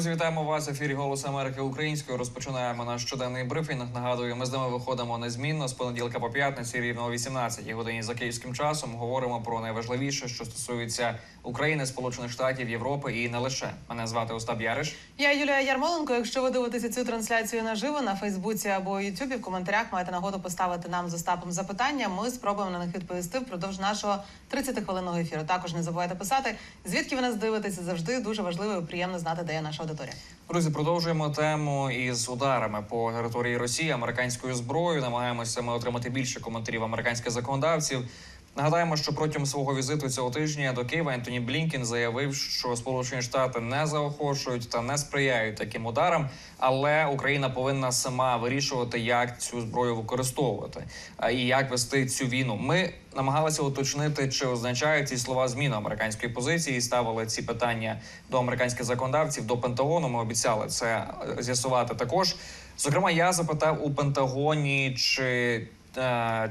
Друзі, вітаємо вас. Ефірі Голос Америки українською. Розпочинаємо наш щоденний брифінг. Нагадую, ми з ними виходимо незмінно з понеділка по п'ятниці, рівно о 18 годині за київським часом. Говоримо про найважливіше, що стосується України, Сполучених Штатів, Європи і не лише. Мене звати Остап Яриш. Я Юлія Ярмоленко. Якщо ви дивитеся цю трансляцію наживо на Фейсбуці або Ютубі, в коментарях маєте нагоду поставити нам з Остапом запитання. Ми спробуємо на них відповісти впродовж нашого 30-хвилинного ефіру. Також не забувайте писати, звідки ви нас дивитеся. Завжди дуже важливо і приємно знати, де є наша аудиторія. Друзі, продовжуємо тему із ударами по території Росії американською зброєю. Намагаємося ми отримати більше коментарів американських законодавців. Нагадаємо, що протягом свого візиту цього тижня до Києва Ентоні Блінкін заявив, що Сполучені Штати не заохочують та не сприяють таким ударам, але Україна повинна сама вирішувати, як цю зброю використовувати і як вести цю війну. Ми намагалися уточнити, чи означають ці слова зміну американської позиції, ставили ці питання до американських законодавців до Пентагону. Ми обіцяли це е, з'ясувати також. Зокрема, я запитав у Пентагоні, чи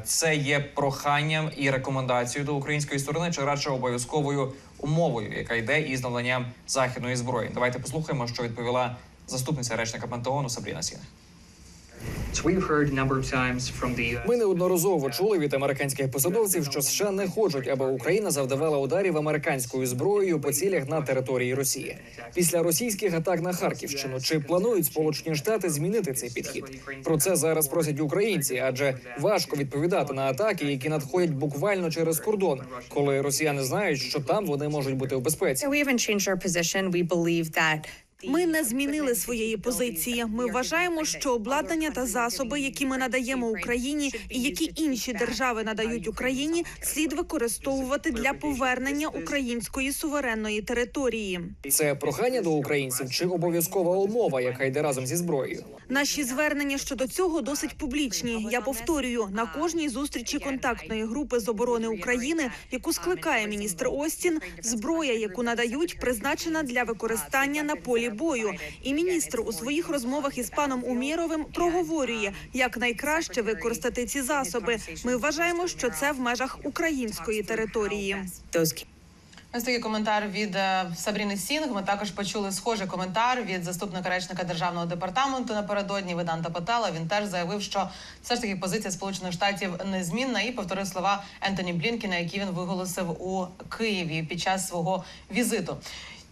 це є проханням і рекомендацією до української сторони, чи радше обов'язковою умовою, яка йде із наданням західної зброї. Давайте послухаємо, що відповіла заступниця речника Пентагону Сабріна Сіна. Ми неодноразово чули від американських посадовців, що США не хочуть, аби Україна завдавала ударів американською зброєю по цілях на території Росії. Після російських атак на Харківщину чи планують Сполучені Штати змінити цей підхід? Про це зараз просять українці, адже важко відповідати на атаки, які надходять буквально через кордон, коли росіяни знають, що там вони можуть бути в безпеці. Ми не змінили своєї позиції. Ми вважаємо, що обладнання та засоби, які ми надаємо Україні, і які інші держави надають Україні, слід використовувати для повернення української суверенної території. Це прохання до українців чи обов'язкова умова, яка йде разом зі зброєю. Наші звернення щодо цього досить публічні. Я повторюю на кожній зустрічі контактної групи з оборони України, яку скликає міністр Остін, зброя, яку надають, призначена для використання на полі бою. І міністр у своїх розмовах із паном Умєровим проговорює, як найкраще використати ці засоби. Ми вважаємо, що це в межах української території. Ось такий коментар від е, Сабріни Сінг. Ми також почули схожий коментар від заступника речника державного департаменту напередодні Веданта Патела. Він теж заявив, що все ж таки позиція Сполучених Штатів незмінна і повторив слова Ентоні Блінкіна, які він виголосив у Києві під час свого візиту.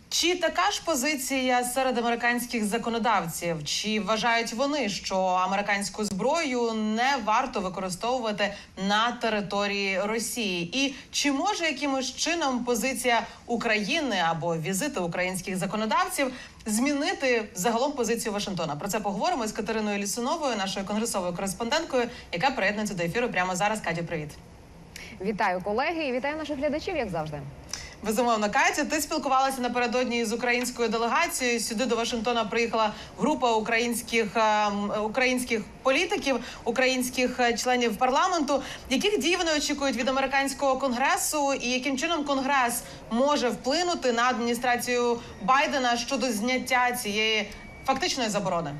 Чи така ж позиція серед американських законодавців? Чи вважають вони, що американську зброю не варто використовувати на території Росії? І чи може якимось чином позиція України або візити українських законодавців змінити загалом позицію Вашингтона? Про це поговоримо з Катериною Лісуновою, нашою конгресовою кореспонденткою, яка приєднується до ефіру прямо зараз. Катю, привіт. Вітаю колеги і вітаю наших глядачів, як завжди. Безумовно, Катя, ти спілкувалася напередодні з українською делегацією. Сюди до Вашингтона приїхала група українських е, українських політиків, українських е, членів парламенту. Яких дій вони очікують від американського конгресу, і яким чином конгрес може вплинути на адміністрацію Байдена щодо зняття цієї фактичної заборони?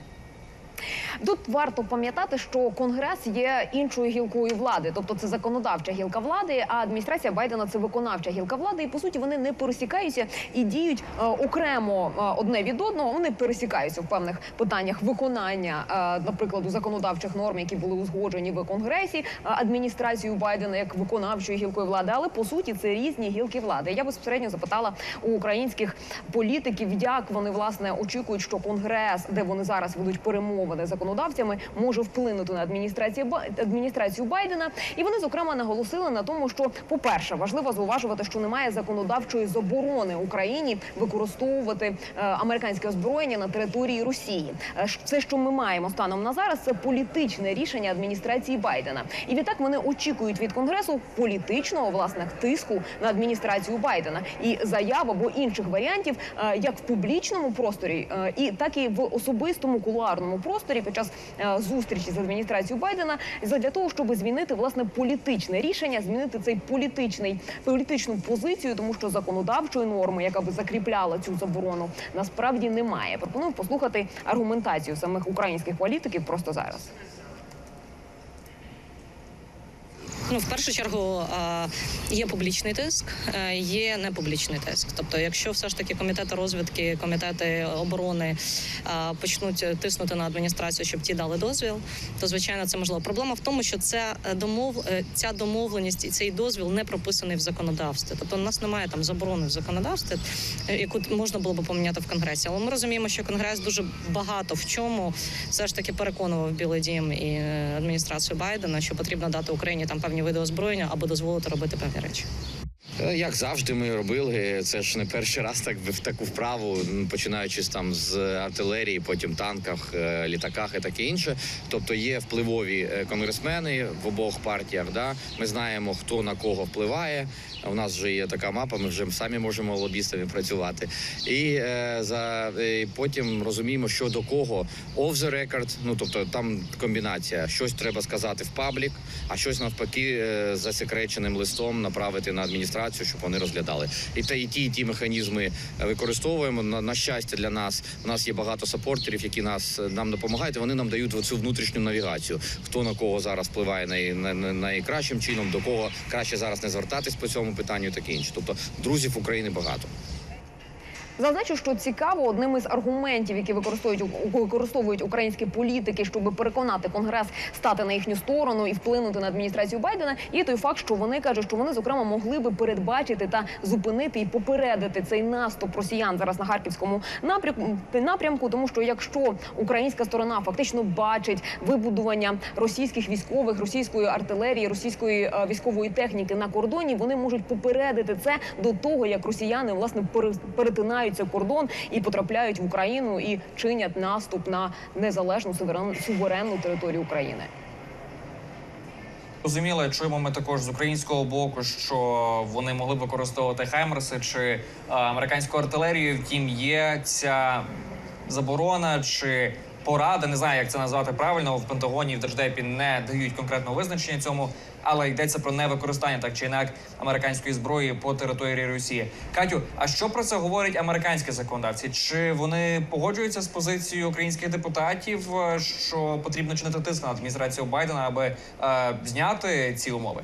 Тут варто пам'ятати, що конгрес є іншою гілкою влади, тобто це законодавча гілка влади, а адміністрація Байдена це виконавча гілка влади. І по суті вони не пересікаються і діють е, окремо е, одне від одного. Вони пересікаються в певних питаннях виконання, е, наприклад, законодавчих норм, які були узгоджені в конгресі е, адміністрацією Байдена як виконавчою гілкою влади. Але по суті це різні гілки влади. Я безпосередньо запитала у українських політиків, як вони власне очікують, що конгрес, де вони зараз ведуть перемовини з законодавцями, може вплинути на адміністрацію адміністрацію Байдена. І вони зокрема наголосили на тому, що, по-перше, важливо зауважувати, що немає законодавчої заборони Україні використовувати е, американське озброєння на території Росії. Е, Це, що ми маємо станом на зараз, це політичне рішення адміністрації Байдена. І відтак вони очікують від конгресу політичного власне тиску на адміністрацію Байдена і заяв або інших варіантів, е, як в публічному просторі, і так і в особистому кулуарному просторі під час е, зустрічі з адміністрацією Байдена для того, щоб змінити власне політичне рішення, змінити цей політичний політичну позицію, тому що законодавчої норми, яка би закріпляла цю заборону, насправді немає. Пропоную послухати аргументацію самих українських політиків просто зараз. Ну, в першу чергу є публічний тиск, е, є непублічний тиск. Тобто, якщо все ж таки комітети розвідки, комітети оборони почнуть тиснути на адміністрацію, щоб ті дали дозвіл, то звичайно це можливо. Проблема в тому, що це е, домов, е, ця домовленість і цей дозвіл не прописаний в законодавстві. Тобто, у нас немає там заборони в законодавстві, яку можна було би поміняти в конгресі. Але ми розуміємо, що конгрес дуже багато в чому все ж таки переконував Білий Дім і адміністрацію Байдена, що потрібно дати Україні там певні види озброєння або дозволити робити певні речі. Е, Як завжди, ми робили. Це ж не перший раз так в таку вправу, починаючи там з артилерії, потім танках, е, літаках і таке інше. Тобто є впливові е, конгресмени в обох партіях. Да? Ми знаємо, хто на кого впливає. У нас вже є така мапа. Ми вже самі можемо лобістами працювати. І е, за е, потім розуміємо, що до кого off the record, Ну тобто там комбінація. Щось треба сказати в паблік, а щось навпаки е, засекреченим листом направити на адміністрацію, щоб вони розглядали. І те, і ті, і ті механізми використовуємо. На, на щастя, для нас у нас є багато сапортерів, які нас е, нам допомагають. і Вони нам дають оцю внутрішню навігацію. Хто на кого зараз впливає най, най- найкращим чином, до кого краще зараз не звертатись по цьому питанню, таке інше. Тобто друзів України багато. Зазначу, що цікаво одним із аргументів, які використовують використовують українські політики, щоб переконати конгрес стати на їхню сторону і вплинути на адміністрацію Байдена, є той факт, що вони кажуть, що вони зокрема могли би передбачити та зупинити і попередити цей наступ росіян зараз на харківському напрямку. Тому що якщо українська сторона фактично бачить вибудування російських військових, російської артилерії, російської е, військової техніки на кордоні, вони можуть попередити це до того, як росіяни власне пере- перетинають цей кордон і потрапляють в Україну і чинять наступ на незалежну суверенну територію України. Зрозуміло, чуємо ми також з українського боку, що вони могли б використовувати хаймерси чи е, американську артилерію. Втім, є ця заборона чи порада, не знаю, як це назвати правильно. В Пентагоні в Держдепі не дають конкретного визначення цьому, але йдеться про невикористання так чи інак американської зброї по території Росії. Катю, а що про це говорять американські законодавці? Чи вони погоджуються з позицією українських депутатів, е, що потрібно чинити тиск на адміністрацію Байдена, аби е, зняти ці умови?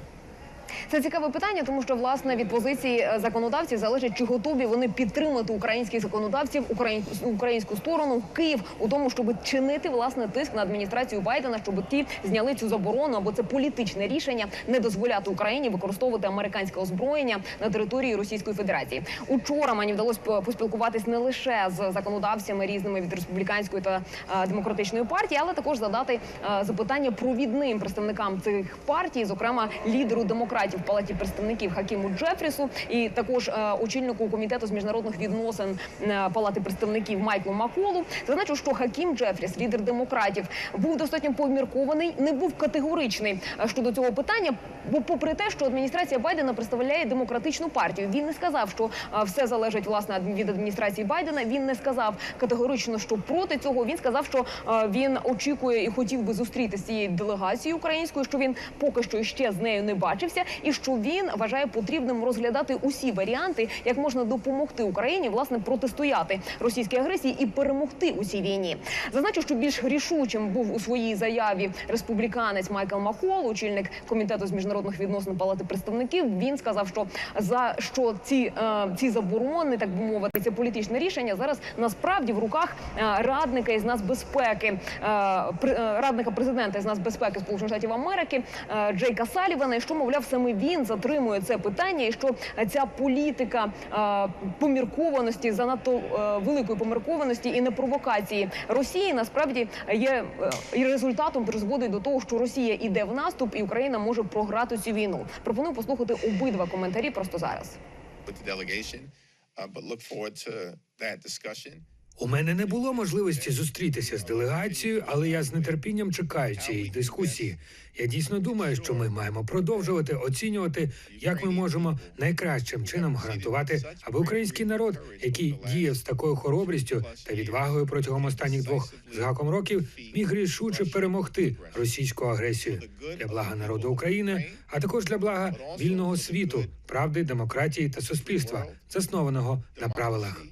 Це цікаве питання, тому що власне від позиції е, законодавців залежить, чи готові вони підтримати українських законодавців, україн- українську сторону Київ у тому, щоб чинити власне тиск на адміністрацію Байдена, щоб ті зняли цю заборону, або це політичне рішення не дозволяти Україні використовувати американське озброєння на території Російської Федерації. Учора мені вдалося по- поспілкуватись не лише з законодавцями різними від республіканської та е, демократичної партії, але також задати е, запитання провідним представникам цих партій, зокрема лідеру демократів в палаті представників Хакіму Джефрісу, і також е, очільнику комітету з міжнародних відносин е, палати представників Майклу Маколу. Зазначу, що Хакім Джефріс, лідер демократів, був достатньо поміркований, не був категоричний е, щодо цього питання. Бо, попри те, що адміністрація Байдена представляє демократичну партію, він не сказав, що все залежить власне від адміністрації Байдена. Він не сказав категорично, що проти цього. Він сказав, що він очікує і хотів би зустріти з цією делегацією українською, що він поки що ще з нею не бачився, і що він вважає потрібним розглядати усі варіанти, як можна допомогти Україні власне протистояти російській агресії і перемогти у цій війні. Зазначу, що більш рішучим був у своїй заяві республіканець Майкл Макол, очільник комітету з міжнародних відносин палати представників. Він сказав, що за що ці, е, ці заборони, так би мовити, це політичне рішення зараз насправді в руках е, радника із нацбезпеки, е, е, радника президента із нацбезпеки Сполучених Штатів Америки е, Джейка Салівана, що мовляв саме він затримує це питання, і що ця політика е, поміркованості, занадто е, великої поміркованості і непровокації Росії насправді є е, і результатом призводить до того, що Росія іде в наступ, і Україна може програти цю війну. Пропоную послухати обидва коментарі просто зараз. with the delegation, uh, but look forward to that discussion. У мене не було можливості зустрітися з делегацією, але я з нетерпінням чекаю цієї дискусії. Я дійсно думаю, що ми маємо продовжувати оцінювати, як ми можемо найкращим чином гарантувати, аби український народ, який діяв з такою хоробрістю та відвагою протягом останніх двох з гаком років, міг рішуче перемогти російську агресію для блага народу України, а також для блага вільного світу, правди, демократії та суспільства, заснованого на правилах.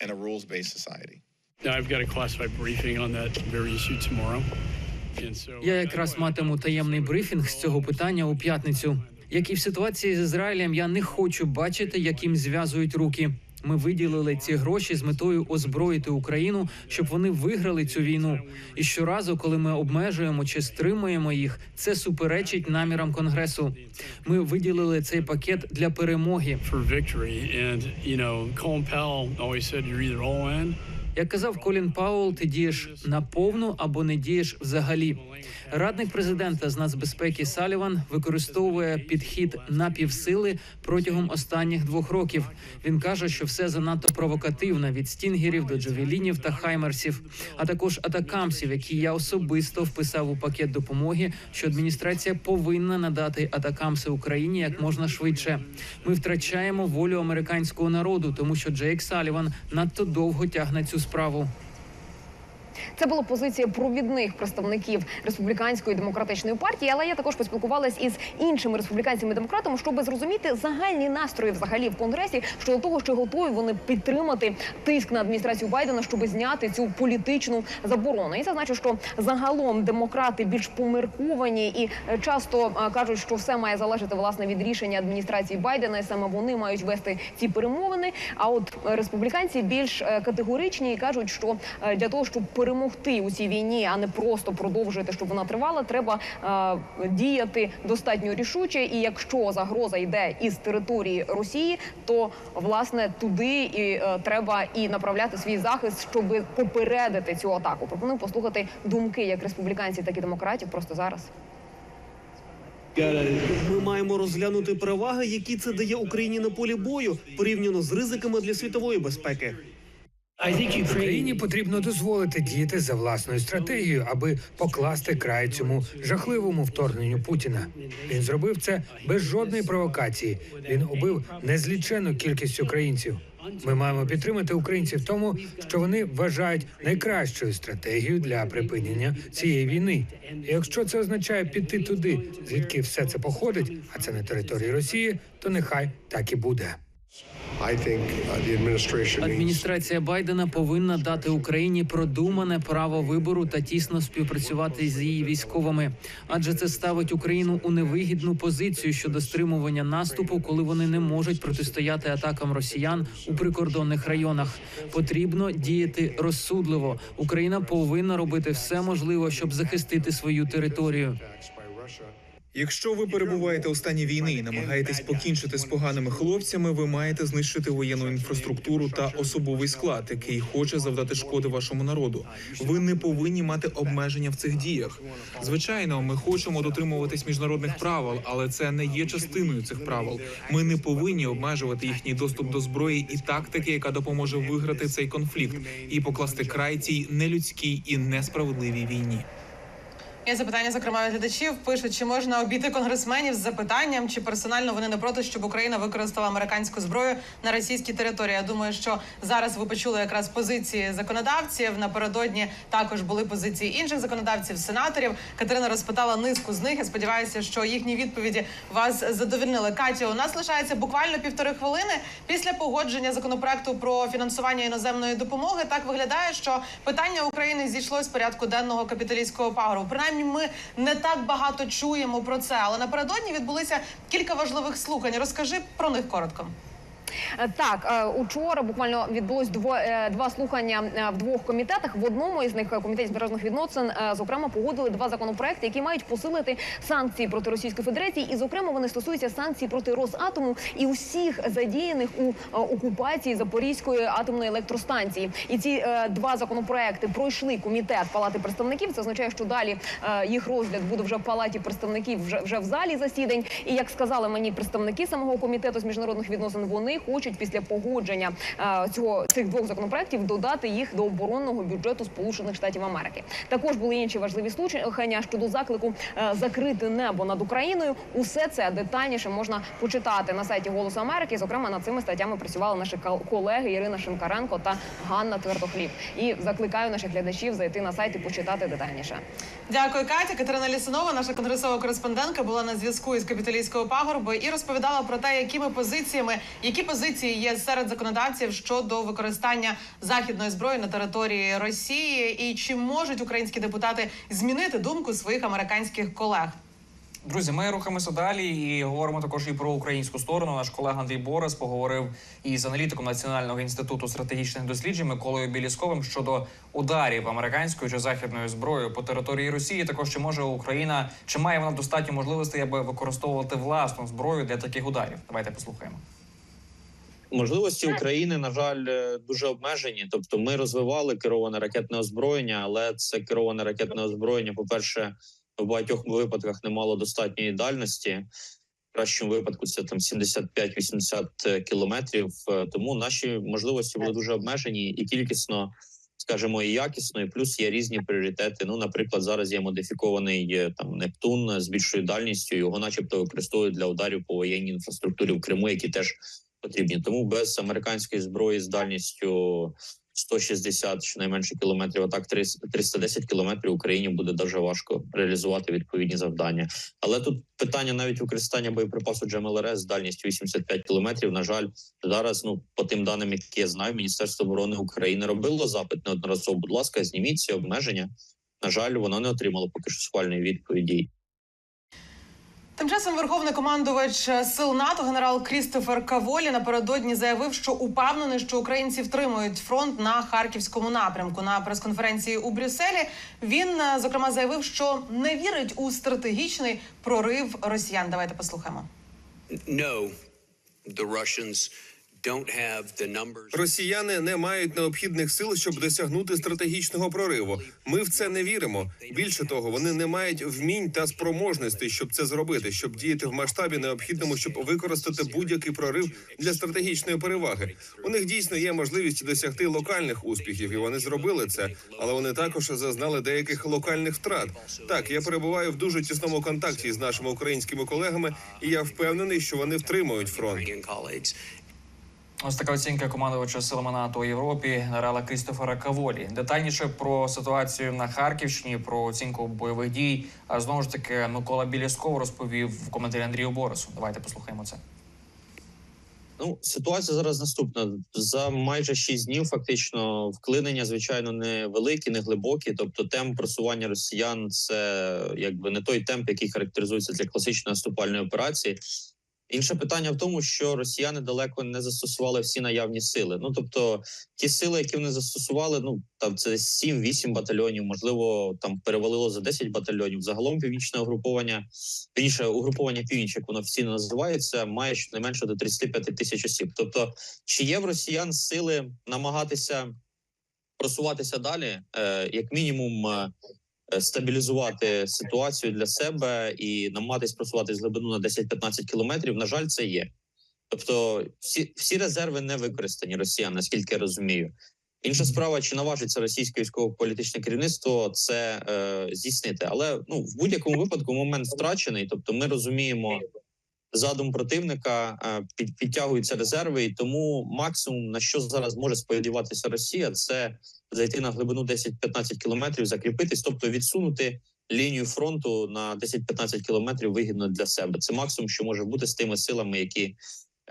And a rules-based society. Now, I've got a classified briefing on that very issue tomorrow. Я якраз матиму таємний брифінг з цього питання у п'ятницю. Як і в ситуації з Ізраїлем, я не хочу бачити, як їм зв'язують руки. Ми виділили ці гроші з метою озброїти Україну, щоб вони виграли цю війну. І щоразу, коли ми обмежуємо чи стримуємо їх, це суперечить намірам конгресу. Ми виділили цей пакет для перемоги. Як казав Колін Пауел, ти дієш наповну або не дієш взагалі. Радник президента з нацбезпеки Саліван використовує підхід напівсили протягом останніх двох років. Він каже, що все занадто провокативно від стінгерів до джавелінів та хаймерсів, а також атакамсів, які я особисто вписав у пакет допомоги, що адміністрація повинна надати атакамси Україні як можна швидше. Ми втрачаємо волю американського народу, тому що Джейк Саліван надто довго тягне цю справу. Це була позиція провідних представників республіканської демократичної партії. Але я також поспілкувалась із іншими республіканцями демократами, щоб зрозуміти загальні настрої взагалі в конгресі щодо того, чи готові вони підтримати тиск на адміністрацію Байдена, щоб зняти цю політичну заборону. І зазначу, що загалом демократи більш помірковані і е, часто е, кажуть, що все має залежати власне від рішення адміністрації Байдена, і саме вони мають вести ці перемовини. А от е, республіканці більш категоричні і кажуть, що для того, щоб перемогти у цій війні, а не просто продовжувати, щоб вона тривала, треба е, діяти достатньо рішуче. І якщо загроза йде із території Росії, то власне туди і е, треба і направляти свій захист, щоб попередити цю атаку. Пропоную послухати думки як республіканців, так і демократів просто зараз. Ми маємо розглянути переваги, які це дає Україні на полі бою, порівняно з ризиками для світової безпеки. Україні потрібно дозволити діяти за власною стратегією, аби покласти край цьому жахливому вторгненню Путіна. Він зробив це без жодної провокації. Він убив незлічену кількість українців. Ми маємо підтримати українців в тому, що вони вважають найкращою стратегією для припинення цієї війни. І якщо це означає піти туди, звідки все це походить, а це на території Росії, то нехай так і буде. Адміністрація Байдена повинна дати Україні продумане право вибору та тісно співпрацювати з її військовими, адже це ставить Україну у невигідну позицію щодо стримування наступу, коли вони не можуть протистояти атакам росіян у прикордонних районах. Потрібно діяти розсудливо. Україна повинна робити все можливе, щоб захистити свою територію. Якщо ви перебуваєте у стані війни і намагаєтесь покінчити з поганими хлопцями, ви маєте знищити воєнну інфраструктуру та особовий склад, який хоче завдати шкоди вашому народу. Ви не повинні мати обмеження в цих діях. Звичайно, ми хочемо дотримуватись міжнародних правил, але це не є частиною цих правил. Ми не повинні обмежувати їхній доступ до зброї і тактики, яка допоможе виграти цей конфлікт і покласти край цій нелюдській і несправедливій війні. Є запитання, зокрема, від глядачів. Пишуть, чи можна обійти конгресменів з запитанням, чи персонально вони не проти, щоб Україна використала американську зброю на російській території. Я думаю, що зараз ви почули якраз позиції законодавців. Напередодні також були позиції інших законодавців, сенаторів. Катерина розпитала низку з них. Я сподіваюся, що їхні відповіді вас задовольнили. Катя, у нас лишається буквально півтори хвилини після погодження законопроекту про фінансування іноземної допомоги. Так виглядає, що питання України зійшло з порядку денного капіталістського пагорбу. Принаймні, ми не так багато чуємо про це, але напередодні відбулися кілька важливих слухань. Розкажи про них коротко. Е, Так, е, учора буквально відбулось е, два слухання в двох комітетах. В одному із них комітет з міжнародних відносин, зокрема, погодили два законопроекти, які мають посилити санкції проти Російської Федерації, і зокрема вони стосуються санкцій проти Росатому і усіх задіяних у окупації Запорізької атомної електростанції. І ці два законопроекти пройшли комітет Палати представників. Це означає, що далі їх розгляд буде вже в палаті представників, вже вже в залі засідань. І як сказали мені представники самого комітету з міжнародних відносин, вони хочуть після погодження е, цього цих двох законопроектів додати їх до оборонного бюджету Сполучених Штатів Америки. Також були інші важливі слухання щодо заклику е, закрити небо над Україною. Усе це детальніше можна почитати на сайті Голосу Америки. Зокрема, над цими статтями працювали наші кол- колеги Ірина Шинкаренко та Ганна Твердохліб. І закликаю наших глядачів зайти на сайт і почитати детальніше. Дякую, Катя. Катерина Лісунова, наша конгресова кореспондентка, була на зв'язку із капіталійського пагорбу і розповідала про те, якими позиціями, які позиції позиції є серед законодавців щодо використання західної зброї на території Росії, і чи можуть українські депутати змінити думку своїх американських колег? Друзі, ми рухаємося далі і говоримо також і про українську сторону. Наш колега Андрій Борис поговорив із аналітиком Національного інституту стратегічних досліджень Миколою Білісковим щодо ударів американською чи західною зброєю по території Росії. Також чи може Україна чи має вона достатньо можливостей, аби використовувати власну зброю для таких ударів? Давайте послухаємо. Можливості України, на жаль, е, дуже обмежені. Тобто, ми розвивали кероване ракетне озброєння, але це кероване ракетне озброєння, по-перше, в багатьох випадках не мало достатньої дальності. В кращому випадку це там 75-80 кілометрів. Е, Тому наші можливості були дуже обмежені і кількісно, скажімо, і якісно, і плюс є різні пріоритети. Ну, наприклад, зараз є модифікований е, там Нептун з більшою дальністю. Його, начебто, використовують для ударів по воєнній інфраструктурі в Криму, які теж потрібні. Тому без американської зброї з дальністю 160 щонайменше кілометрів, а так 300 310 кілометрів Україні буде дуже важко реалізувати відповідні завдання. Але тут питання навіть використання боєприпасу ДжемЛРС з дальністю 85 кілометрів. На жаль, зараз ну по тим даним, які я знаю, Міністерство оборони України робило запит неодноразово. Будь ласка, зніміть ці обмеження. На жаль, воно не отримало поки що схвальної відповіді. Тим часом верховний командувач сил НАТО генерал Крістофер Каволі напередодні заявив, що упевнений, що українці втримують фронт на харківському напрямку. На прес-конференції у Брюсселі він е, зокрема заявив, що не вірить у стратегічний прорив росіян. Давайте послухаємо. No, the Russians Росіяни не мають необхідних сил, щоб досягнути стратегічного прориву. Ми в це не віримо. Більше того, вони не мають вмінь та спроможностей, щоб це зробити, щоб діяти в масштабі необхідному, щоб використати будь-який прорив для стратегічної переваги. У них дійсно є можливість досягти локальних успіхів, і вони зробили це, але вони також зазнали деяких локальних втрат. Так, я перебуваю в дуже тісному контакті з нашими українськими колегами, і я впевнений, що вони втримують фронт. Ось така оцінка командувача силами НАТО у Європі генерала Крістофера Каволі. Детальніше про ситуацію на Харківщині, про оцінку бойових дій. А знову ж таки Микола Білісков розповів в коментарі Андрію Борису. Давайте послухаємо це. Ну, ситуація зараз наступна. За майже шість днів фактично вклинення, звичайно, не великі, не глибокі. Тобто, темп просування росіян це якби не той темп, який характеризується для класичної наступальної операції. Інше питання в тому, що росіяни далеко не застосували всі наявні сили. Ну тобто, ті сили, які вони застосували, ну там це 7-8 батальйонів, можливо, там перевалило за 10 батальйонів. Загалом північне угруповання, півніше угруповання північ, як воно офіційно називається, має щонайменше до 35 тисяч осіб. Тобто, чи є в росіян сили намагатися просуватися далі, е, як мінімум. Е, Стабілізувати ситуацію для себе і намагатись просувати з глибину на 10-15 кілометрів. На жаль, це є. Тобто, всі всі резерви не використані росіян, наскільки я розумію. Інша справа, чи наважиться російське військово-політичне керівництво це е, здійснити, але ну в будь-якому випадку момент втрачений. Тобто, ми розуміємо задум противника, е, під, підтягуються резерви, і тому максимум на що зараз може сподіватися Росія, це зайти на глибину 10-15 кілометрів, закріпитись, тобто відсунути лінію фронту на 10-15 кілометрів вигідно для себе. Це максимум, що може бути з тими силами, які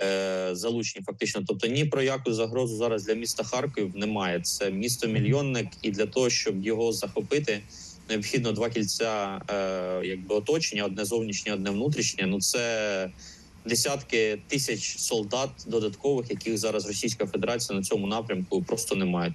е, залучені фактично. Тобто ні про яку загрозу зараз для міста Харків немає. Це місто мільйонник, і для того, щоб його захопити, необхідно два кільця, е, якби оточення: одне зовнішнє, одне внутрішнє. Ну це десятки тисяч солдат додаткових, яких зараз Російська Федерація на цьому напрямку просто не має.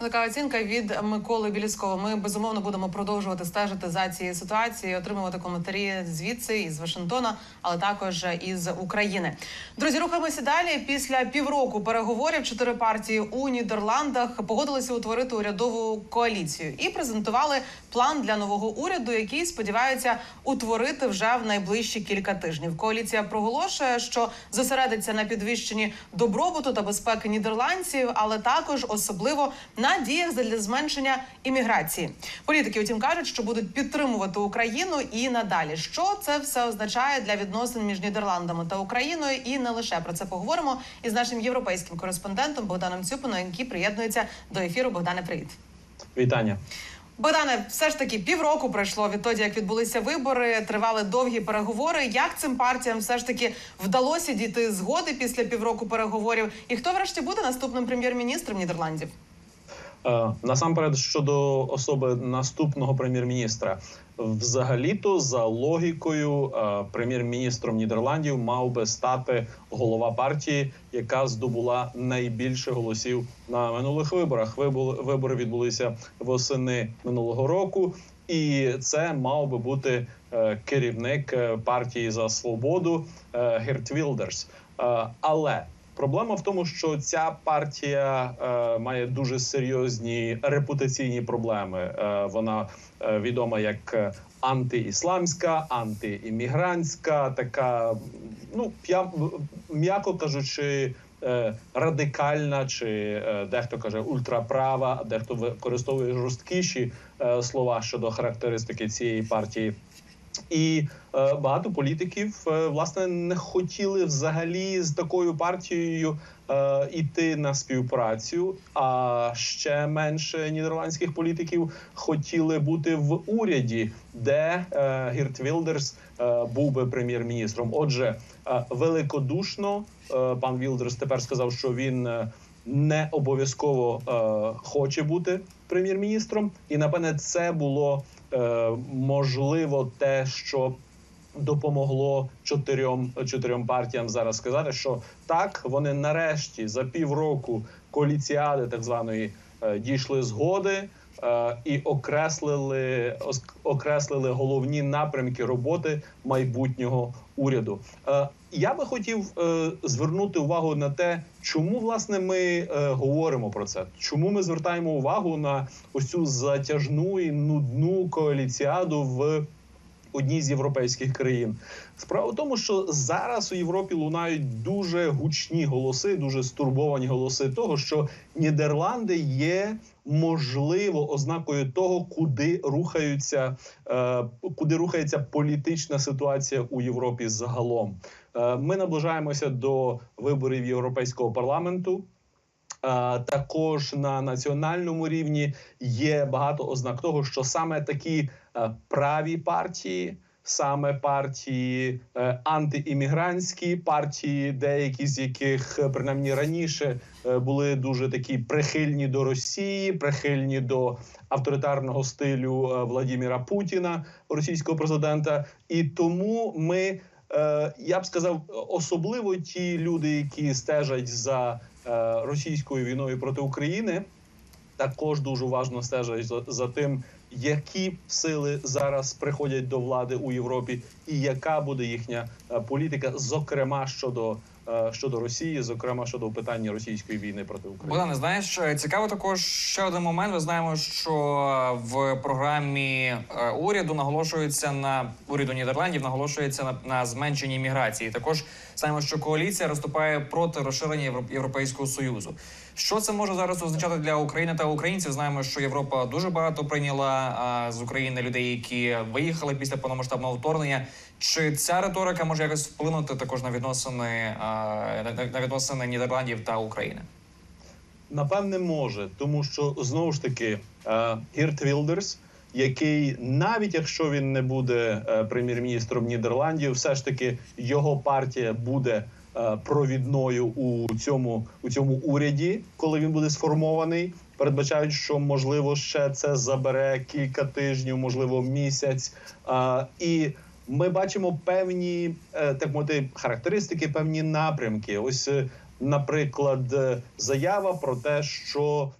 Така оцінка від Миколи Біліскова. Ми безумовно будемо продовжувати стежити за цією ситуацією, отримувати коментарі звідси із Вашингтона, але також із України. Друзі, рухаємося далі. Після півроку переговорів чотири партії у Нідерландах погодилися утворити урядову коаліцію і презентували план для нового уряду, який сподіваються утворити вже в найближчі кілька тижнів. Коаліція проголошує, що зосередиться на підвищенні добробуту та безпеки нідерландців, але також особливо на діях для зменшення імміграції. Політики, утім, кажуть, що будуть підтримувати Україну і надалі. Що це все означає для відносин між Нідерландами та Україною? І не лише про це поговоримо із нашим європейським кореспондентом Богданом Цюпином, який приєднується до ефіру. Богдане, привіт. Вітання. Богдане, все ж таки півроку пройшло відтоді, як відбулися вибори, тривали довгі переговори. Як цим партіям все ж таки вдалося дійти згоди після півроку переговорів? І хто врешті буде наступним прем'єр-міністром Нідерландів? Е, Насамперед щодо особи наступного прем'єр-міністра, взагалі-то за логікою е, прем'єр-міністром Нідерландів мав би стати голова партії, яка здобула найбільше голосів на минулих виборах. Вибори відбулися восени минулого року, і це мав би бути е, керівник партії за свободу Герт Вілдерс. Але Проблема в тому, що ця партія е, має дуже серйозні репутаційні проблеми. Е, вона е, відома як антиісламська, антиіммігрантська, така, ну м'яко кажучи, е, радикальна, чи е, дехто каже ультраправа, дехто використовує жорсткіші е, слова щодо характеристики цієї партії. І е, багато політиків е, власне не хотіли взагалі з такою партією е, йти на співпрацю. А ще менше нідерландських політиків хотіли бути в уряді, де е, Гірт Вілдерс е, був би прем'єр-міністром. Отже, е, великодушно е, пан Вілдерс тепер сказав, що він. е, не обов'язково е, хоче бути прем'єр-міністром, і напевне це було можливо те, що допомогло чотирьом чотирьом партіям зараз сказати, що так вони нарешті за півроку коаліціади так званої е, дійшли згоди. е, І окреслили окреслили головні напрямки роботи майбутнього уряду. Я би хотів е, звернути увагу на те, чому власне ми е, говоримо про це, чому ми звертаємо увагу на ось цю затяжну і нудну коаліціаду в одній з європейських країн. Справа в тому, що зараз у Європі лунають дуже гучні голоси, дуже стурбовані голоси того, що Нідерланди є можливо ознакою того, куди рухаються, е, куди рухається політична ситуація у Європі загалом. Е, ми наближаємося до виборів Європейського парламенту. А, також на національному рівні є багато ознак того, що саме такі е, праві партії, саме партії е, антиіммігрантські партії, деякі з яких е, принаймні раніше е, були дуже такі прихильні до Росії, прихильні до авторитарного стилю е, Владіміра Путіна, російського президента, і тому ми. Е, я б сказав, особливо ті люди, які стежать за е, російською війною проти України, також дуже уважно стежать за, тим, які сили зараз приходять до влади у Європі, і яка буде їхня е, політика, зокрема щодо, щодо Росії, зокрема щодо питання російської війни проти України. Богдане, знаєш, е, цікаво також ще один момент. Ми знаємо, що в програмі е, уряду наголошується на уряду Нідерландів, наголошується на, на зменшенні міграції. Також знаємо, що коаліція розступає проти розширення Європ- Європейського союзу. Що це може зараз означати для України та українців? Знаємо, що Європа дуже багато прийняла а, з України людей, які виїхали після повномасштабного вторгнення. Чи ця риторика може якось вплинути також на відносини а, на, відносини Нідерландів та України? Напевне, може, тому що знову ж таки Гірт Вілдерс, який навіть якщо він не буде е, прем'єр-міністром Нідерландів, все ж таки його партія буде провідною у цьому у цьому уряді, коли він буде сформований. Передбачають, що можливо ще це забере кілька тижнів, можливо, місяць. Е, і ми бачимо певні е, так мовити характеристики, певні напрямки. Ось, е, наприклад, е, заява про те, що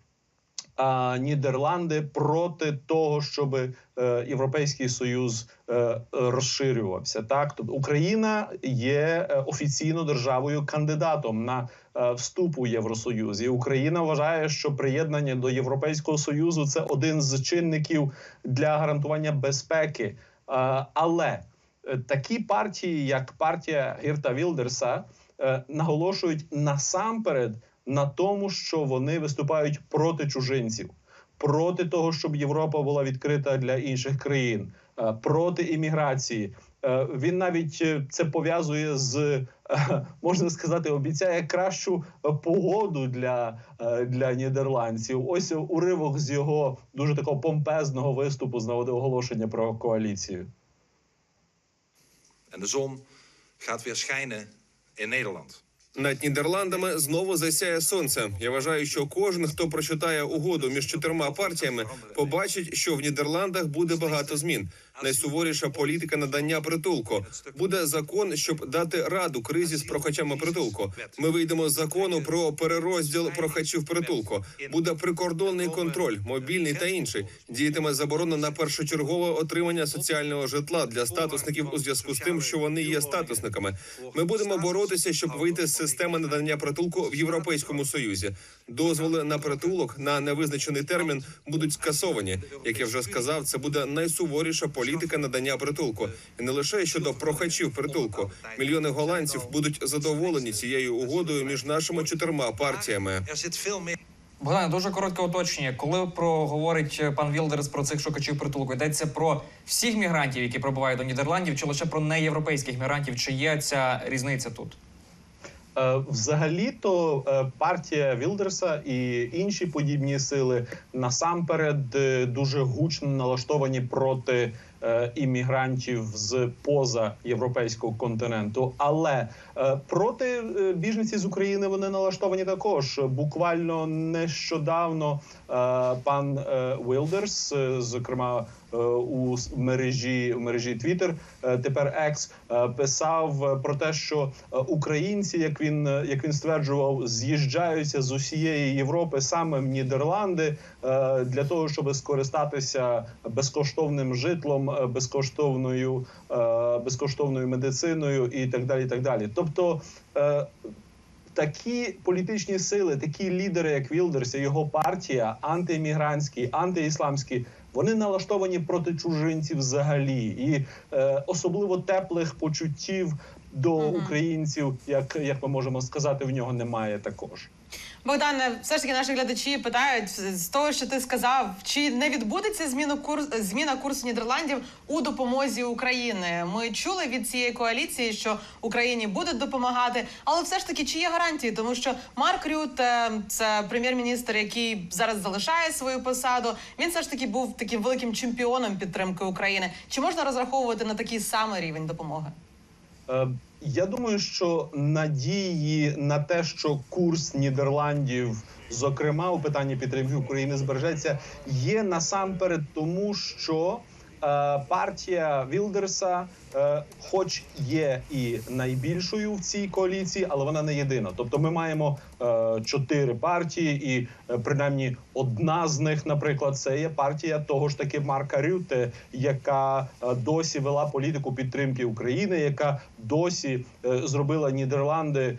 Нідерланди проти того, щоб е, Європейський Союз е, е, розширювався. Так, тобто Україна є е, офіційно державою кандидатом на е, вступ у Євросоюз. І Україна вважає, що приєднання до Європейського союзу це один з чинників для гарантування безпеки. Е, але е, такі партії, як партія Гірта Вілдерса, е, наголошують насамперед на тому, що вони виступають проти чужинців, проти того, щоб Європа була відкрита для інших країн, е, проти імміграції. Е, Він навіть е, це пов'язує з можна сказати, обіцяє кращу погоду для, для нідерландців. Ось уривок з його дуже такого помпезного виступу з нагоди оголошення про коаліцію. En de zon gaat weer schijnen in Nederland. Над Нідерландами знову засяє сонце. Я вважаю, що кожен, хто прочитає угоду між чотирма партіями, побачить, що в Нідерландах буде багато змін. Найсуворіша політика надання притулку буде закон, щоб дати раду кризі з прохачами притулку. Ми вийдемо з закону про перерозділ прохачів притулку. Буде прикордонний контроль, мобільний та інший. Діятиме заборона на першочергове отримання соціального житла для статусників у зв'язку з тим, що вони є статусниками. Ми будемо боротися, щоб вийти з системи надання притулку в Європейському Союзі. Дозволи на притулок на невизначений термін будуть скасовані. Як я вже сказав, це буде найсуворіша політика надання притулку, і не лише щодо прохачів притулку. Мільйони голландців будуть задоволені цією угодою між нашими чотирма партіями. Богдане, дуже коротке уточнення. Коли проговорить пан Вілдерс про цих шукачів притулку, йдеться про всіх мігрантів, які прибувають до Нідерландів, чи лише про неєвропейських мігрантів? Чи є ця різниця тут? Е, Взагалі-то е, партія Вілдерса і інші подібні сили насамперед е, дуже гучно налаштовані проти іммігрантів з поза європейського континенту. Але е, проти е, біженців з України вони налаштовані також. Буквально нещодавно е, пан е, Вілдерс, е, зокрема. е, У мережі в мережі Twitter, е, тепер X, е, писав е, про те, що е, українці, як він е, як він стверджував, з'їжджаються з усієї Європи саме в Нідерланди е, для того, щоб скористатися безкоштовним житлом, е, безкоштовною е, безкоштовною медициною і так далі. І так далі. Тобто. е, Такі політичні сили, такі лідери, як Вілдерс і його партія, антиіммігрантські, антиісламські, вони налаштовані проти чужинців взагалі, і е, особливо теплих почуттів до українців, як, як ми можемо сказати, в нього немає також. Богдане, все ж таки наші глядачі питають з того, що ти сказав, чи не відбудеться зміну курс зміна курсу Нідерландів у допомозі України? Ми чули від цієї коаліції, що Україні будуть допомагати, але все ж таки чи є гарантії? Тому що Марк Рют, це прем'єр-міністр, який зараз залишає свою посаду. Він все ж таки був таким великим чемпіоном підтримки України. Чи можна розраховувати на такий самий рівень допомоги? Е, Я думаю, що надії на те, що курс Нідерландів, зокрема у питанні підтримки України, збережеться, є насамперед тому, що е, партія Вілдерса, е, хоч є і найбільшою в цій коаліції, але вона не єдина. Тобто, ми маємо чотири партії, і е, принаймні одна з них, наприклад, це є партія того ж таки Марка Рюте, яка е, досі вела політику підтримки України, яка досі е, зробила Нідерланди е,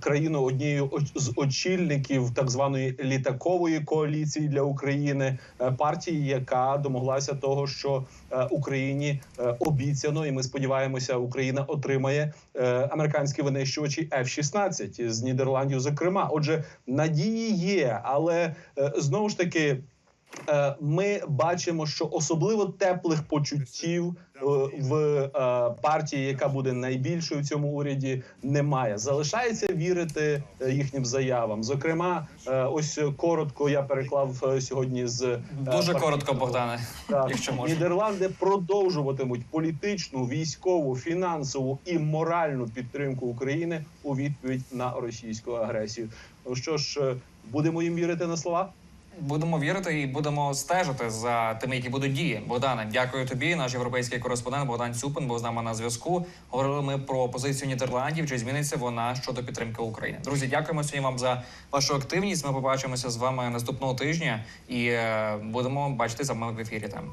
країну однією з очільників так званої літакової коаліції для України, е, партії, яка домоглася того, що е, Україні е, обіцяно, і ми сподіваємося, Україна отримає е, американські винищувачі F-16 з Нідерландів. Зокрема, отже, надії є, але е, знову ж таки. Е, Ми бачимо, що особливо теплих почуттів е, в е, партії, яка буде найбільшою в цьому уряді, немає. Залишається вірити їхнім заявам. Зокрема, ось коротко я переклав сьогодні з Дуже коротко, Богдане, так. якщо можна. Нідерланди продовжуватимуть політичну, військову, фінансову і моральну підтримку України у відповідь на російську агресію. Ну що ж, будемо їм вірити на слова? Будемо вірити і будемо стежити за тими, які будуть дії. Богдане, дякую тобі. Наш європейський кореспондент Богдан Цюпин був з нами на зв'язку. Говорили ми про позицію Нідерландів. Чи зміниться вона щодо підтримки України? Друзі, дякуємо сьогодні вам за вашу активність. Ми побачимося з вами наступного тижня і е, будемо бачити за вами в ефірі. Там